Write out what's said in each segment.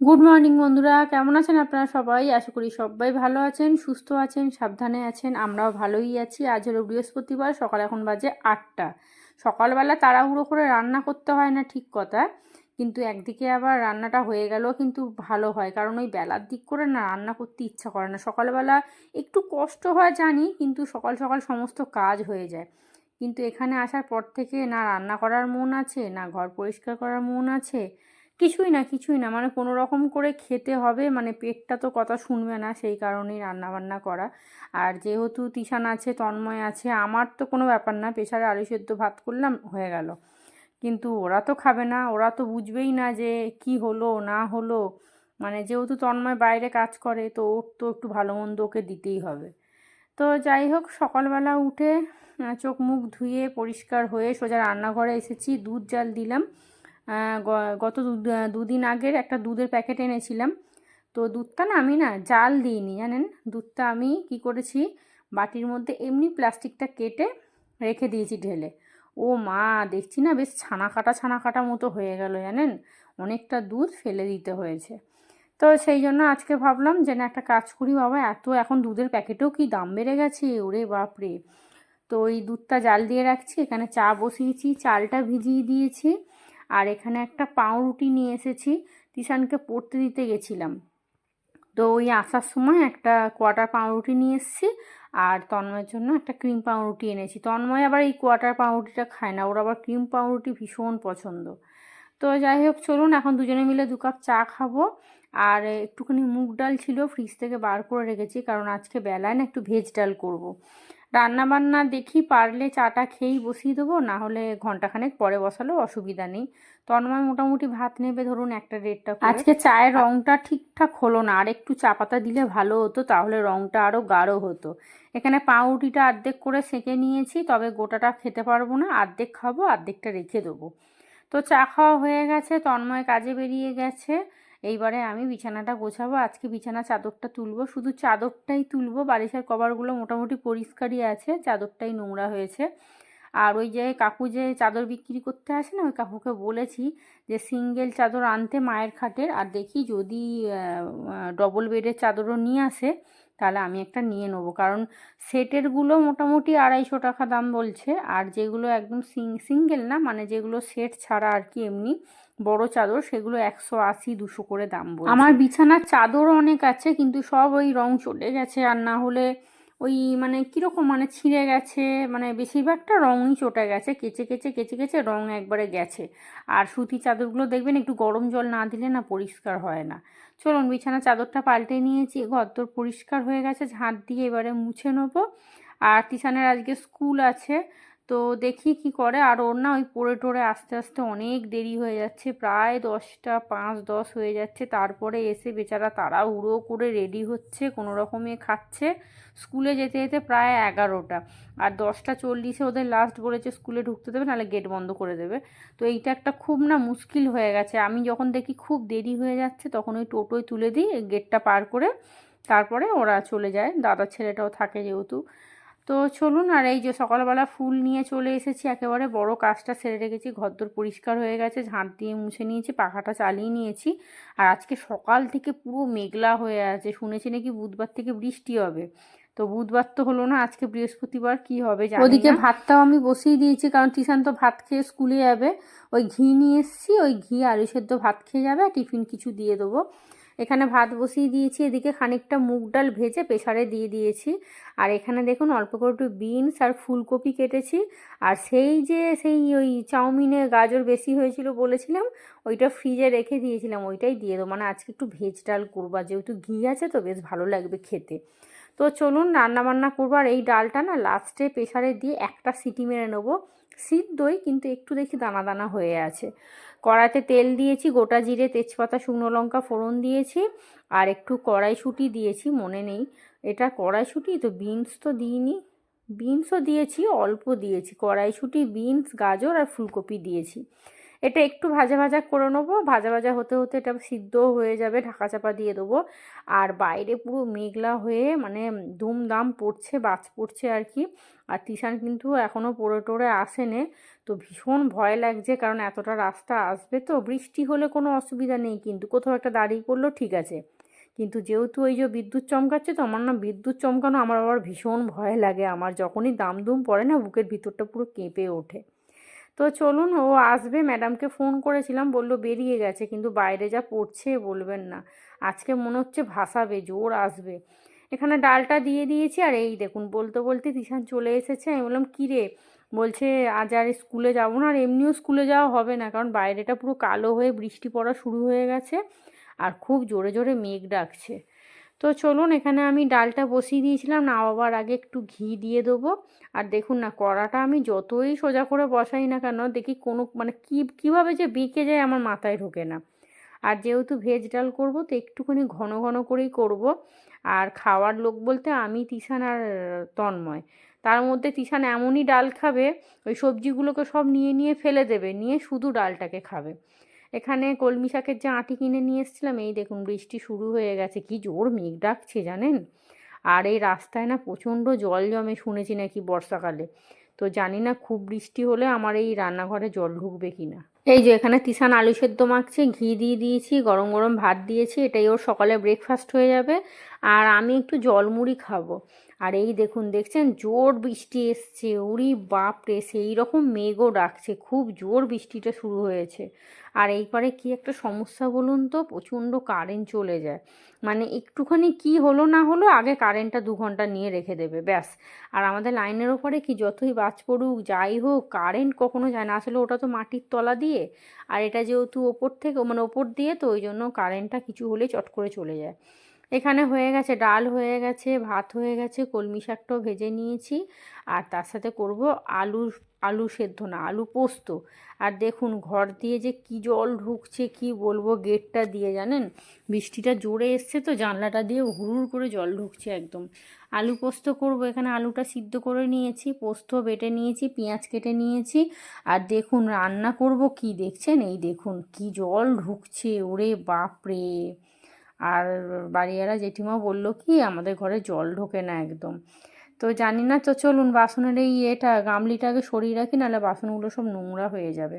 Good morning বন্ধুরা। কেমন আছেন আপনারা সবাই? আশা করি সবাই ভালো আছেন, সুস্থ আছেন, সাবধানে আছেন। আমরাও ভালোই আছি। আজ হলো বৃহস্পতিবার, সকাল এখন বাজে আটটা। সকালবেলা তাড়াহুড়ো করে রান্না করতে হয় না ঠিক কথা কিন্তু একদিকে আবার রান্নাটা হয়ে গেলেও কিন্তু ভালো হয়। কারণ ওই বেলার দিক করে না রান্না করতে ইচ্ছা করে না। সকালবেলা একটু কষ্ট হয় জানি, কিন্তু সকাল সকাল সমস্ত কাজ হয়ে যায়। কিন্তু এখানে আসার পর থেকে না রান্না করার মন আছে, না ঘর পরিষ্কার করার মন আছে কিছুই না কিছুই না। মানে কোনো রকম করে খেতে হবে মানে পেটটা তো কথা শুনবে না সেই কারণেই রান্না বান্না করা। আর যেহেতু তিশান আছে, তন্ময় আছে, আমার তো কোনো ব্যাপার না প্রেশারে আলু সেদ্ধ ভাত করলাম, হয়ে গেল। কিন্তু ওরা তো খাবে না, ওরা তো বুঝবেই না যে কি হলো, না হলো। মানে যেহেতু তন্ময় বাইরে কাজ করে, তো ওর তো একটু ভালো মন্দ ওকে দিতেই হবে। তো যাই হোক, সকালবেলা উঠে চোখ মুখ ধুয়ে পরিষ্কার হয়ে সোজা রান্নাঘরে এসেছি, দুধ জাল দিলাম। গত দুদিন আগের একটা দুধের প্যাকেট এনেছিলাম। তো দুধটা না আমি না জাল দিইনি, জানেন? দুধটা আমি কি করেছি, বাটির মধ্যে এমনি প্লাস্টিকটা কেটে রেখে দিয়েছি ঢেলে। ও মা, দেখছি না বেশ ছানা কাটা ছানা কাটা মতো হয়ে গেল, জানেন? অনেকটা দুধ ফেলে দিতে হয়েছে। তো সেই জন্য আজকে ভাবলাম যে না একটা কাজ করি বাবা, এত এখন দুধের প্যাকেটেও কি দাম বেড়ে গেছে? ওরে বাপরে তো ওই দুধটা জাল দিয়ে রাখছি, এখানে চা বসিয়েছি, চালটা ভিজিয়ে দিয়েছি। আর এখানে একটা পাউরুটি নিয়ে এসেছি। তিশানকে পড়তে দিতে গেছিলাম। তো ওই আসার সময় একটা কোয়াটার পাউরুটি নিয়ে এসেছি আর তন্ময়ের জন্য একটা ক্রিম পাউরুটি এনেছি। তন্ময় আবার এই কোয়াটার পাউরুটিটা খায় না, ওর আবার ক্রিম পাউরুটি ভীষণ পছন্দ। তো যাই হোক, চলুন এখন দুজনে মিলে দু কাপ চা খাব। আর একটুখানি মুগ ডাল ছিল, ফ্রিজ থেকে বার করে রেখেছি, কারণ আজকে বেলায় না একটু ভেজ ডাল করব। রান্না বান্না দেখি পারলে চাটা খেয়েই বসিয়ে দেবো না হলে ঘন্টাখানেক পরে বসালেও অসুবিধা নেই। তন্ময় মোটামুটি ভাত নেবে ধরুন একটা দেড়টা আজকে চায়ের রঙটা ঠিকঠাক হলো না আর একটু চা পাতা দিলে ভালো হতো তাহলে রঙটা আরও গাঢ় হতো। এখানে পাউরুটিটা অর্ধেক করে সেঁকে নিয়েছি তবে গোটাটা খেতে পারব না অর্ধেক খাব অর্ধেকটা রেখে দেবো। তো চা খাওয়া হয়ে গেছে তন্ময় কাজে বেরিয়ে গেছে। এইবারে আমি বিছানাটা গোছাবো, আজকে বিছানা চাদরটা তুলবো, শুধু চাদরটাই তুলবো, বালিশের কভারগুলো মোটামুটি পরিষ্কারই আছে, চাদরটাই নোংরা হয়েছে। আর ওই যে কাকু যে চাদর বিক্রি করতে আসে না, ওই কাকুকে বলেছি যে সিঙ্গেল চাদর আনতে মায়ের খাটের, আর দেখি যদি ডবল বেডের চাদরও নিয়ে আসে, তাহলে আমি একটা নিয়ে নেব। কারণ সেটেরগুলো মোটামুটি আড়াইশো টাকা দাম বলছে, আর যেগুলো একদম সিঙ্গেল না মানে যেগুলো সেট ছাড়া আর কি এমনি বড় চাদর, সেগুলো একশো আশি, দুশো করে দাম বলছে। আমার বিছানার চাদর অনেক আছে, কিন্তু সব ওই রং চলে গেছে, আর না হলে ওই মানে কীরকম মানে ছিঁড়ে গেছে মানে বেশিরভাগটা রঙই চটে গেছে, কেচে কেচে কেচে কেচে রং একবারে গেছে। আর সুতি চাদরগুলো দেখবেন, একটু গরম জল না দিলে না পরিষ্কার হয় না। চলুন বিছানা চাদরটা পাল্টে নিয়েছি, ঘরদোর পরিষ্কার হয়ে গেছে, ঝাঁট দিয়ে এবারে মুছে নেব। আর তিশানের আজকে স্কুল আছে তো দেখি কি করে। আর ওর না ওই পড়ে টোরে আস্তে আস্তে অনেক দেরি হয়ে যাচ্ছে। প্রায় দশটা পাঁচ দশ হয়ে যাচ্ছে। তারপরে এসে বেচারা তারা উড়ো করে রেডি হচ্ছে, কোনো রকমে খাচ্ছে। স্কুলে যেতে যেতে প্রায় এগারোটা। আর দশটা চল্লিশে ওদের লাস্ট বলেছে স্কুলে ঢুকতে দেবে, নাহলে গেট বন্ধ করে দেবে। তো এইটা একটা খুব না মুশকিল হয়ে গেছে। আমি যখন দেখি খুব দেরি হয়ে যাচ্ছে, তখন ওই টোটোয় তুলে দিই গেটটা পার করে। তারপরে ওরা চলে যায়। দাদার ছেলেটাও থাকে যেহেতু। তো চলুন আর এই যে সকালবেলা ফুল নিয়ে চলে এসেছি একেবারে বড় কাজটা সেরে রেখেছি ঘরদোর পরিষ্কার হয়ে গেছে ঝাঁট দিয়ে মুছে নিয়েছি পাখাটা চালিয়ে নিয়েছি আর আজকে সকাল থেকে পুরো মেঘলা হয়ে আছে শুনেছি নাকি বুধবার থেকে বৃষ্টি হবে তো বুধবার তো হলো না আজকে বৃহস্পতিবার কি হবে ওদিকে ভাতটাও আমি বসিয়ে দিয়েছি কারণ টিশান তো ভাত খেয়ে স্কুলে যাবে ওই ঘি নিয়ে এসেছি ওই ঘি আলু সেদ্ধ ভাত খেয়ে যাবে আর টিফিন কিছু দিয়ে দেবো এখানে ভাত বসিয়ে দিয়েছি, এদিকে খানিকটা মুগ ডাল ভেজে প্রেসারে দিয়ে দিয়েছি। আর এখানে দেখুন অল্প করে একটু বিনস আর ফুলকপি কেটেছি। আর সেই যে, সেই ওই চাউমিনে গাজর বেশি হয়েছিল বলেছিলাম, ওইটা ফ্রিজে রেখে দিয়েছিলাম, ওইটাই দিয়ে দেবো। মানে আজকে একটু ভেজ ডাল করব যেহেতু ঘি আছে তো বেশ ভালো লাগবে খেতে। তো চলুন রান্না বান্না করব, আর এই ডালটা না লাস্টে প্রেসারে দিয়ে একটা সিটি মেরে নেব। সিদ্ধই, কিন্তু একটু দেখি দানা দানা হয়ে আছে। কড়াইতে তেল দিয়েছি, গোটা জিরে, তেজপাতা, শুকনো লঙ্কা, ফোড়ন দিয়েছি আর একটু কড়াইশুঁটি দিয়েছি, মনে নেই। এটা কড়াইশুঁটি তো বিনস তো দিইনি। বিনসও দিয়েছি, অল্প দিয়েছি। কড়াইশুঁটি, বিনস, গাজর আর ফুলকপি দিয়েছি। এটা একটু ভাজা ভাজা করে নেব। ভাজা ভাজা হতে হতে এটা সিদ্ধও হয়ে যাবে, ঢাকা চাপা দিয়ে দেবো। আর বাইরে পুরো মেঘলা হয়ে মানে ধুমধাম পড়ছে, বাজ পড়ছে আর কি। আর তিশান কিন্তু এখনও পড়ে টড়ে আসেনে। তো ভীষণ ভয় লাগছে কারণ এতটা রাস্তা আসবে তো, বৃষ্টি হলে কোনো অসুবিধা নেই কিন্তু, কোথাও একটা দাঁড়িয়ে পড়ল ঠিক আছে। কিন্তু যেহেতু ওই যে বিদ্যুৎ চমকাচ্ছে তো আমার না বিদ্যুৎ চমকানো আমার আবার ভীষণ ভয় লাগে, আমার যখনই দাম দুম পড়ে না বুকের ভিতরটা পুরো কেঁপে ওঠে। তো চলুন, ও আসবে, ম্যাডামকে ফোন করেছিলাম, বলল বেরিয়ে গেছে কিন্তু বাইরে যা পড়ছে বলবেন না। আজকে মনে হচ্ছে ভাসাবে, জোর আসবে। এখানে ডালটা দিয়ে দিয়েছি আর এই দেখুন, বলতে বলতে তিশান চলে এসেছে। আমি বললাম কী রে বলছে, আজ আর স্কুলে যাব না আর এমনিও স্কুলে যাওয়া হবে না, কারণ বাইরেটা পুরো কালো হয়ে বৃষ্টি পড়া শুরু হয়ে গেছে আর খুব জোরে জোরে মেঘ ডাকছে। তো চলুন, এখানে আমি ডালটা বসিয়ে দিয়েছিলাম, নামাবার আগে একটু ঘি দিয়ে দেবো। আর দেখুন না, কড়াটা আমি যতই সোজা করে বসাই না কেন, দেখি কোনো মানে কী, কীভাবে যে বেঁকে যায় আমার মাথায় ঢোকে না। আর যেহেতু ভেজ ডাল করব, তো একটুখানি ঘন ঘন করেই করব। আর খাওয়ার লোক বলতে আমি, তিশান আর তন্ময়। তার মধ্যে তিশান এমনই ডাল খাবে, ওই সবজিগুলোকে সব নিয়ে নিয়ে ফেলে দেবে, নিয়ে শুধু ডালটাকে খাবে। এখানে কলমি শাকের যে আঁটি কিনে নিয়ে এসেছিলাম, এই দেখুন বৃষ্টি শুরু হয়ে গেছে, কি জোর মেঘ ডাকছে জানেন? আর এই রাস্তায় না প্রচণ্ড জল জমে শুনেছি নাকি বর্ষাকালে। তো জানি না খুব বৃষ্টি হলে আমার এই রান্নাঘরে জল ঢুকবে কি না এই যে এখানে তিসান আলু সেদ্ধ মাখছে, ঘি দিয়ে দিয়েছি, গরম গরম ভাত দিয়েছি, এটাই ওর সকালে ব্রেকফাস্ট হয়ে যাবে। আর আমি একটু জলমুড়ি খাব। আর এই দেখুন, দেখছেন? জোর বৃষ্টি এসছে। উরি বাপরে সেই রকম মেঘও ডাকছে। খুব জোর বৃষ্টিটা শুরু হয়েছে। আর এই পারে কি একটা সমস্যা বলুন তো? প্রচণ্ড কারেন্ট চলে যায়। মানে একটুখানি কি হলো না হলো, আগে কারেন্টটা দু ঘণ্টা নিয়ে রেখে দেবে, ব্যাস। আর আমাদের লাইনের ওপরে কি যতই বাজ পড়ুক, যাই হোক কারেন্ট কখনো যায় না। আসলে ওটা তো মাটির তলা দিয়ে, আর এটা যেহেতু ওপর থেকে মানে ওপর দিয়ে, তো ওই জন্য কারেন্টটা কিছু হলেই চট করে চলে যায়। এখানে হয়ে গেছে ডাল, হয়ে গেছে ভাত, হয়ে গেছে কলমি শাকটাও ভেজে নিয়েছি। আর তার সাথে করব আলু আলু সেদ্ধ না, আলু পোস্ত। আর দেখুন ঘর দিয়ে যে কি জল ঢুকছে, কি বলব গেটটা দিয়ে জানেন? বৃষ্টিটা জোরে এসছে তো জানলাটা দিয়ে হুড়ুর করে জল ঢুকছে একদম। আলু পোস্ত করব, এখানে আলুটা সিদ্ধ করে নিয়েছি, পোস্ত বেটে নিয়েছি, পেঁয়াজ কেটে নিয়েছি। আর দেখুন রান্না করব কি দেখছেন? এই দেখুন কি জল ঢুকছে, ওরে বাপরে! আর বাড়িওয়ালা জেঠিমা বলল কি, আমাদের ঘরে জল ঢোকে না একদম। তো জানি না, তো চলুন বাসনের এই এটা গামলিটাকে সরিয়ে রাখি, নাহলে বাসনগুলো সব নোংরা হয়ে যাবে।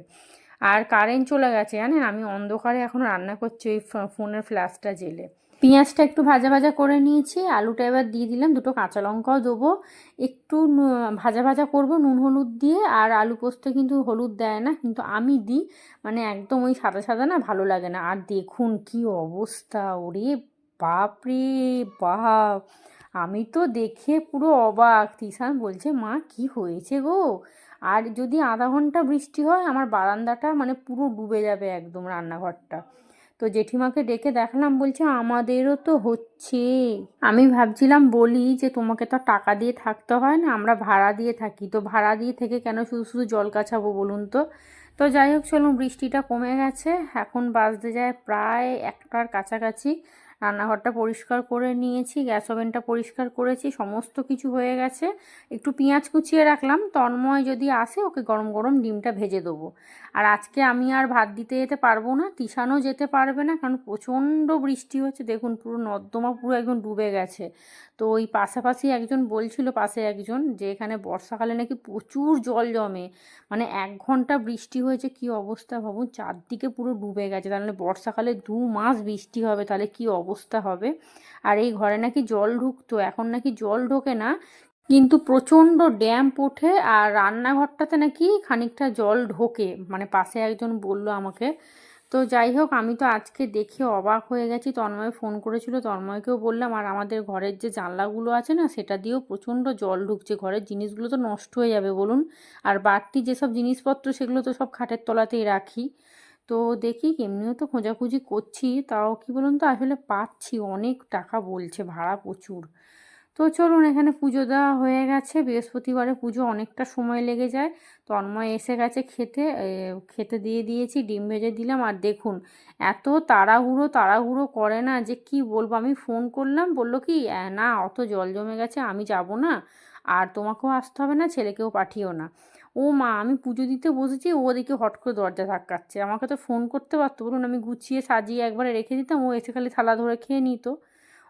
আর কারেন্ট চলে গেছে, জানেন? আমি অন্ধকারে এখন রান্না করছি ওই ফোনের ফ্ল্যাশটা জেলে। পেঁয়াজটা একটু ভাজা ভাজা করে নিয়েছি, আলুটা এবার দিয়ে দিলাম, দুটো কাঁচা লঙ্কাও দেবো। একটু ভাজা ভাজা করব নুন হলুদ দিয়ে, আর আলু পোস্তে কিন্তু হলুদ দেয় না, কিন্তু আমি দিই মানে একদম ওই সাদা সাদা না, ভালো লাগে না। আর দেখুন কি অবস্থা, ওরে বাপ রে বাপ! আমি তো দেখে পুরো অবাক। তিশান বলছে, মা, কি হয়েছে গো? আর যদি আধা ঘণ্টা বৃষ্টি হয়, আমার বারান্দাটা মানে পুরো ডুবে যাবে একদম রান্নাঘরটা। তো জেঠিমাকে ডেকে দেখালাম, বলছে, আমাদেরও তো হচ্ছে। আমি ভাবছিলাম, বলি যে তোমাকে তো টাকা দিয়ে থাকতে হয় না, আমরা ভাড়া দিয়ে থাকি। তো ভাড়া দিয়ে থেকে কেন শুধু শুধু জল কাছাবো বলুন তো? তো যাই হোক, চলুন, বৃষ্টিটা কমে গেছে। এখন বাজতে যায় প্রায় একটার কাছাকাছি। রান্নাঘরটা পরিষ্কার করে নিয়েছি, গ্যাস ওভেনটা পরিষ্কার করেছি, সমস্ত কিছু হয়ে গেছে। একটু পেঁয়াজ কুচিয়ে রাখলাম, তন্ময় যদি আসে ওকে গরম গরম ডিমটা ভেজে দেবো। আর আজকে আমি আর ভাত দিতে যেতে পারব না, তিশানও যেতে পারবে না, কারণ প্রচণ্ড বৃষ্টি হচ্ছে, দেখুন পুরো নর্দমা পুরো একদম ডুবে গেছে। তো ওই পাশাপাশি একজন বলছিল, পাশে একজন, যে এখানে বর্ষাকালে নাকি প্রচুর জল জমে। মানে এক ঘণ্টা বৃষ্টি হয়েছে, কি অবস্থা ভাবুন? চারদিকে পুরো ডুবে গেছে। তাহলে বর্ষাকালে দু মাস বৃষ্টি হবে, তাহলে কি অবস্থা হবে? আর এই ঘরে নাকি জল ঢুকতো, এখন নাকি জল ঢোকে না, কিন্তু প্রচণ্ড ড্যাম্প ওঠে, আর রান্নাঘরটাতে নাকি খানিকটা জল ঢোকে। মানে পাশে একজন বলল আমাকে তো যাই হোক, আমি তো আজকে দেখে অবাক হয়ে গেছি। তন্ময় ফোন করেছিল, তন্ময়কেও বললাম, আর আমাদের ঘরের যে জানলাগুলো আছে না, সেটা দিয়েও প্রচণ্ড জল ঢুকছে ঘরের। জিনিসগুলো তো নষ্ট হয়ে যাবে, বলুন। আর বাড়তি যেসব জিনিসপত্র, সেগুলো তো সব খাটের তলাতেই রাখি। তো দেখি, এমনিও তো খোঁজাখুঁজি করছি। তাও কি বলুন তো, আসলে পাচ্ছি। অনেক টাকা বলছে, ভাড়া প্রচুর। তো চলুন, এখানে পুজো দেওয়া হয়ে গেছে। বৃহস্পতিবারে পুজো অনেকটা সময় লেগে যায়। তন্ময় এসে গেছে খেতে। খেতে দিয়ে দিয়েছি, ডিম ভেজে দিলাম। আর দেখুন, এত তাড়াহুড়ো তাড়াহুড়ো করে না যে কি বলব? আমি ফোন করলাম, বলল কি না, অত জল জমে গেছে, আমি যাব না। আর তোমাকেও আসতে হবে না, ছেলেকেও পাঠিও না। ও মা, আমি পুজো দিতে বসেছি ওদিকে হট করে দরজা ধাক্কাচ্ছে। আমাকে তো ফোন করতে পারতো। বলুন, আমি গুছিয়ে সাজিয়ে একবারে রেখে দিতাম। ও এসে খালি থালা ধরে খেয়ে নিত।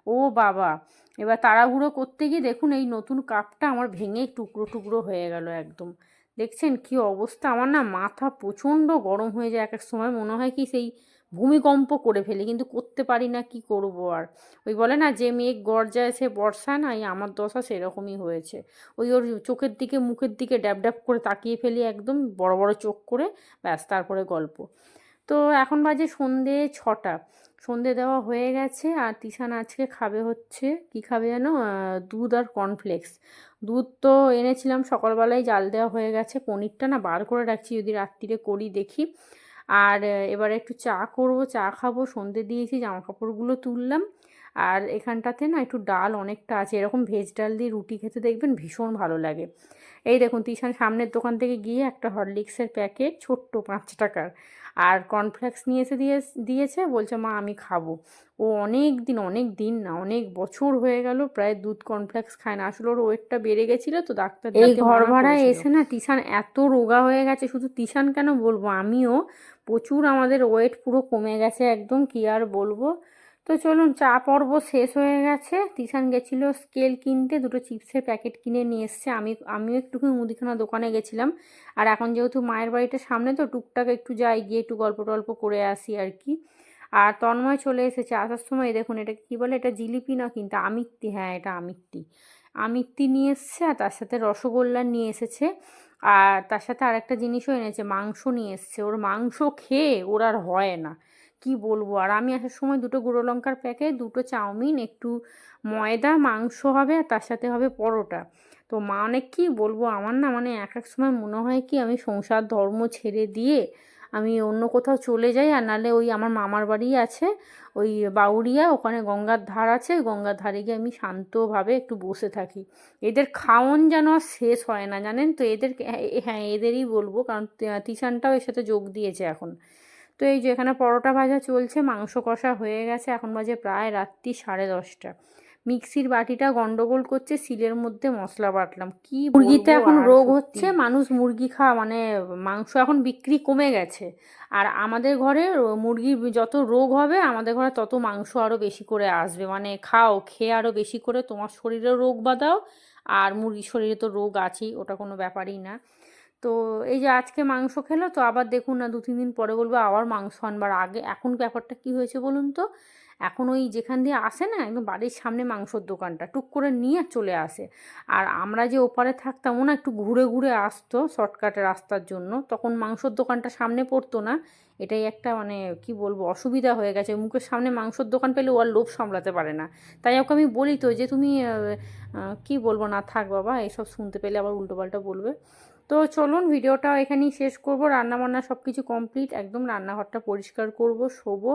ও বাবা, এবার তাড়াহুড়ো করতে গিয়ে দেখুন এই নতুন কাপটা আমার ভেঙে টুকরো টুকরো হয়ে গেল একদম। দেখছেন কি অবস্থা? আমার না মাথা প্রচণ্ড গরম হয়ে যায় এক এক সময়, মনে হয় কি সেই ভূমিকম্প করে ফেলি, কিন্তু করতে পারি না, কি করব আর? ওই বলে না, যে মেঘ গরজায় সে বর্ষা, না এই আমার দশা সেরকমই হয়েছে। ওই ওর চোখের দিকে, মুখের দিকে ড্যাব ড্যাব করে তাকিয়ে ফেলি একদম, বড় বড় চোখ করে, ব্যাস তারপরে গল্প। তো এখন বাজে সন্ধে ছটা। সন্ধে দেওয়া হয়ে গেছে আর তিশান আজকে খাবে হচ্ছে, কি খাবে যেন? দুধ আর কর্নফ্লেক্স দুধ তো এনেছিলাম, সকালবেলায় জাল দেওয়া হয়ে গেছে। পনিরটা না বার করে রাখছি, যদি রাত্রিরে করি দেখি। আর এবারে একটু চা করব, চা খাব। সন্ধে দিয়েছি জামা কাপড়গুলো তুললাম। আর এখানটাতে না একটু ডাল অনেকটা আছে, এরকম ভেজ ডাল দিয়ে রুটি খেতে দেখবেন ভীষণ ভালো লাগে। এই দেখুন, তিশান সামনের দোকান থেকে গিয়ে একটা হরলিক্সের প্যাকেট, ছোট্ট পাঁচ টাকার। আর কর্নফ্লেক্স নিয়ে এসে দিয়ে দিয়েছে বলছে মা আমি খাব। ও অনেক দিন অনেক দিন না অনেক বছর হয়ে গেল প্রায় দুধ কর্নফ্লেক্স খায় না। আসলে ওর ওয়েটটা বেড়ে গেছিল তো ডাক্তার এই ঘর ভাড়ায় এসে না তিশান এত রোগা হয়ে গেছে শুধু তিশান কেন বলব? আমিও প্রচুর আমাদের ওয়েট পুরো কমে গেছে একদম কি আর বলব? তো চলুন চা পর্ব শেষ হয়ে গেছে। তিশান গেছিল স্কেল কিনতে, দুটো চিপসের প্যাকেট কিনে নিয়ে এসছে। আমি, আমিও একটুখানি মুদিখানা দোকানে গেছিলাম। আর এখন যেহেতু মায়ের বাড়িটার সামনে, তো টুকটাক একটু যাই, গিয়ে একটু গল্প টল্প করে আসি আর কি। আর তন্ময় চলে এসেছে আসার সময়। দেখুন, এটা কী বলে? এটা জিলিপি না কিন্তু আমিত্তি। হ্যাঁ এটা আমিত্তি। আমিত্তি নিয়ে এসছে আর তার সাথে রসগোল্লা নিয়ে এসেছে। আর তার সাথে আরেকটা জিনিসও এনেছে, মাংস নিয়ে এসছে। ওর মাংস খেয়ে ওর আর হয় না। কি বলব? আর আমি আসার সময় দুটো গুঁড়ো লঙ্কার প্যাকেট দুটো চাউমিন, একটু ময়দা, মাংস হবে আর তার সাথে হবে পরোটা। তো মা অনেক কী বলব, আমার না মানে এক এক সময় মনে হয় কি আমি সংসার ধর্ম ছেড়ে দিয়ে আমি অন্য কোথাও চলে যাই আর নাহলে ওই আমার মামার বাড়ি আছে, ওই বাউরিয়া ওখানে গঙ্গার ধার আছে গঙ্গার ধারে গিয়ে আমি শান্তভাবে একটু বসে থাকি। এদের খাওন যেন আর শেষ হয় না, জানেন তো? এদের হ্যাঁ এদেরই বলব, কারণ তিশানটাও এর সাথে যোগ দিয়েছে এখন। তো এই যে এখানে পরোটা ভাজা চলছে মাংস কষা হয়ে গেছে এখন বাজে প্রায় রাত্রি সাড়ে দশটা। মিক্সির বাটিটা গন্ডগোল করছে সিলের মধ্যে মশলা বাটলাম। কি মুরগিতে এখন রোগ হচ্ছে মানুষ মুরগি খাওয়া মানে মাংস এখন বিক্রি কমে গেছে। আর আমাদের ঘরে মুরগির যত রোগ হবে আমাদের ঘরে তত মাংস আরও বেশি করে আসবে। মানে খাও খেয়ে আরও বেশি করে তোমার শরীরে রোগ বাঁধাও আর মুরগির শরীরে তো রোগ আছেই ওটা কোনো ব্যাপারই না। তো এই যে আজকে মাংস খেলো, তো আবার দেখুন না দু তিন দিন পরে বলব আবার মাংস আনবার। আগে এখন ব্যাপারটা কি হয়েছে বলুন তো? এখন ওই যেখান দিয়ে আসে না, একদম বাড়ির সামনে মাংসর দোকানটা, টুক করে নিয়ে চলে আসে। আর আমরা যে ওপারে থাকতাম, ও না একটু ঘুরে ঘুরে আসতো শর্টকাটে রাস্তার জন্য। তখন মাংসর দোকানটা সামনে পড়তো না। এটাই একটা মানে কি বলব, অসুবিধা হয়ে গেছে। মুখের সামনে মাংসর দোকান পেলে ও আর লোভ সামলাতে পারে না। তাই ওকে আমি বলি তো যে, তুমি কি বলব? না থাক বাবা, এসব শুনতে পেলে আবার উল্টোপাল্টা বলবে। তো চলুন ভিডিওটা এখানেই শেষ করব। রান্নাবান্না সব কিছু কমপ্লিট, একদম রান্নাঘরটা পরিষ্কার করব, শোবো।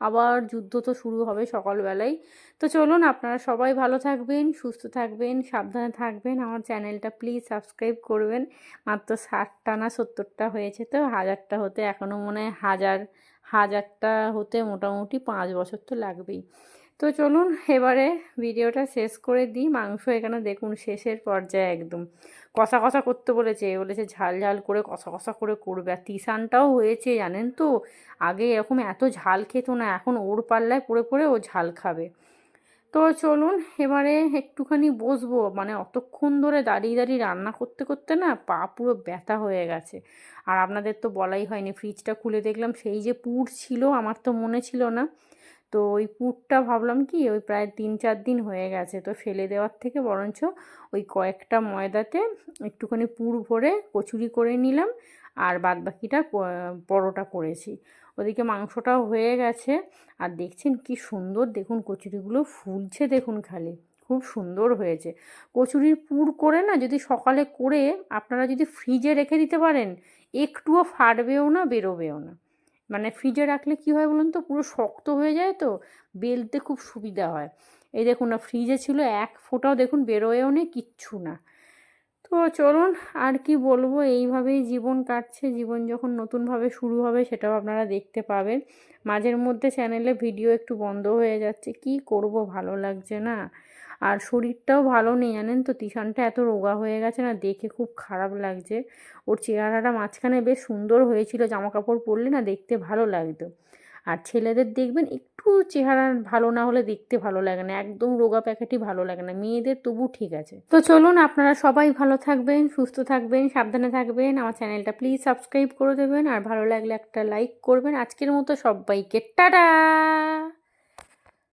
আবার যুদ্ধ তো শুরু হবে সকালবেলায় তো চলুন আপনারা সবাই ভালো থাকবেন, সুস্থ থাকবেন, সাবধানে থাকবেন। আমার চ্যানেলটা প্লিজ সাবস্ক্রাইব করবেন। মাত্র ষাটটা না সত্তরটা হয়েছে তো, হাজারটা হতে এখনও মনে হয় হাজার, হাজারটা হতে মোটামুটি পাঁচ বছর তো লাগবেই। তো চলুন এবারে ভিডিওটা শেষ করে দিই। মাংস এখানে দেখুন শেষের পর্যায়ে একদম কষা কষা করতে বলেছে। বলেছে ঝাল ঝাল করে কষা কষা করে করবে। আর তিসানটাও হয়েছে, জানেন তো? আগে এরকম এত ঝাল খেত না, এখন ওর পাল্লায় পড়ে পড়ে ও ঝাল খাবে। তো চলুন এবারে একটুখানি বসবো। মানে অতক্ষণ ধরে দাঁড়িয়ে দাঁড়িয়ে রান্না করতে করতে না পা পুরো ব্যথা হয়ে গেছে। আর আপনাদের তো বলাই হয়নি, ফ্রিজটা খুলে দেখলাম। সেই যে পুর ছিল, আমার তো মনে ছিল না। তো ওই পুরটা ভাবলাম কি, ওই প্রায় তিন চার দিন হয়ে গেছে। তো ফেলে দেওয়ার থেকে বরঞ্চ ওই কয়েকটা ময়দাতে একটুখানি পুর ভরে কচুরি করে নিলাম আর বাদ বাকিটা পরোটা করেছি। ওদিকে মাংসটাও হয়ে গেছে আর দেখছেন কি সুন্দর, দেখুন কচুরিগুলো ফুলছে দেখুন খালি, খুব সুন্দর হয়েছে। কচুরির পুর করে না যদি সকালে করে আপনারা যদি ফ্রিজে রেখে দিতে পারেন, একটুও ফাটবেও না, বেরোবেও না। মানে ফ্রিজে রাখলে কি হয় বলুন তো? পুরো শক্ত হয়ে যায় তো? বেলতে খুব সুবিধা হয়। এই দেখুন না ফ্রিজে ছিল এক ফোঁটাও দেখুন বেরোয়েও নেই কিচ্ছু না। তো চলুন, আর কি বলব? এইভাবেই জীবন কাটছে। জীবন যখন নতুনভাবে শুরু হবে সেটাও আপনারা দেখতে পাবেন। মাঝের মধ্যে চ্যানেলে ভিডিও একটু বন্ধ হয়ে যাচ্ছে। কি করব? ভালো লাগছে না। আর শরীরটাও ভালো নেই, জানেন তো? তিশানটা এত রোগা হয়ে গেছে না, দেখে খুব খারাপ লাগছে। ওর চেহারাটা মাঝখানে বেশ সুন্দর হয়েছিল জামা কাপড় পরলে না দেখতে ভালো লাগতো। আর ছেলেদের দেখবেন একটু চেহারা ভালো না হলে দেখতে ভালো লাগে না, একদম রোগা প্যাকেটই ভালো লাগে না, মেয়েদের তবু ঠিক আছে। তো চলুন আপনারা সবাই ভালো থাকবেন, সুস্থ থাকবেন, সাবধানে থাকবেন, আমার চ্যানেলটা প্লিজ সাবস্ক্রাইব করে দেবেন, আর ভালো লাগলে একটা লাইক করবেন। আজকের মতো সবাইকে টাটা!